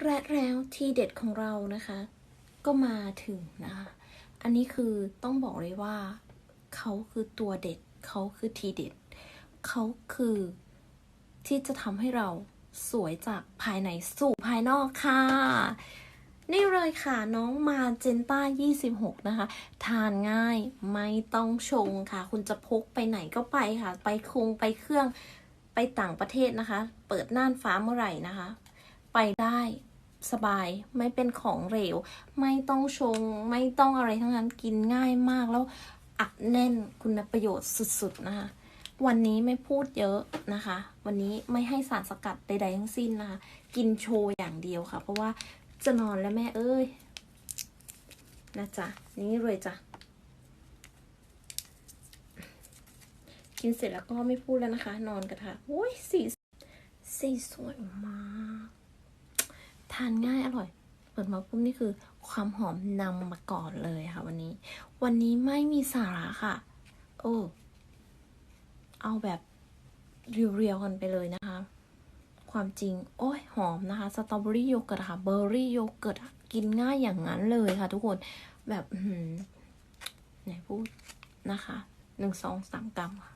และแล้วทีเด็ดของเรานะคะ ก็มาถึงนะคะอันนี้คือต้องบอกเลยว่า เขาคือตัวเด็ด เขาคือทีเด็ด เขาคือที่จะทำให้เราสวยจากภายในสู่ภายนอกค่ะ นี่เลยค่ะน้องมาเจนต้า 26 นะคะ ทานง่ายไม่ต้องชงค่ะ คุณจะพกไปไหนก็ไปค่ะ ไปคงไปเครื่องไปต่างประเทศนะคะ เปิดน่านฟ้าเมื่อไหร่นะคะ ไปได้สบายไม่เป็นของเหลว ไม่ต้องชง ไม่ต้องอะไรทั้งนั้นกินง่ายมากแล้วอัดแน่นคุณประโยชน์สุดๆนะคะวันนี้ไม่พูดเยอะนะคะ วันนี้ไม่ให้สารสกัดใดๆทั้งสิ้นนะคะ กินโชว์อย่างเดียวค่ะ เพราะว่าจะนอนแล้วแม่เอ้ยนะจ๊ะนี่เลยจ้ะกินเสร็จแล้วก็ไม่พูดแล้วนะคะ นอนกันค่ะโอ้ยสีสีสวยมาก ทานง่ายอร่อย เปิดมาปุ๊บนี่คือความหอมนำมาก่อนเลยค่ะ วันนี้ วันนี้ไม่มีสาระค่ะ โอ้เอาแบบเรียวๆกันไปเลยนะคะ ความจริง โอ้ยหอมนะคะ สตรอเบอรี่โยเกิร์ตค่ะ เบอร์รี่โยเกิร์ตอะกินง่ายอย่างนั้นเลยค่ะ ทุกคน แบบไหนพูดนะคะหนึ่งสองสามกรัมค่ะ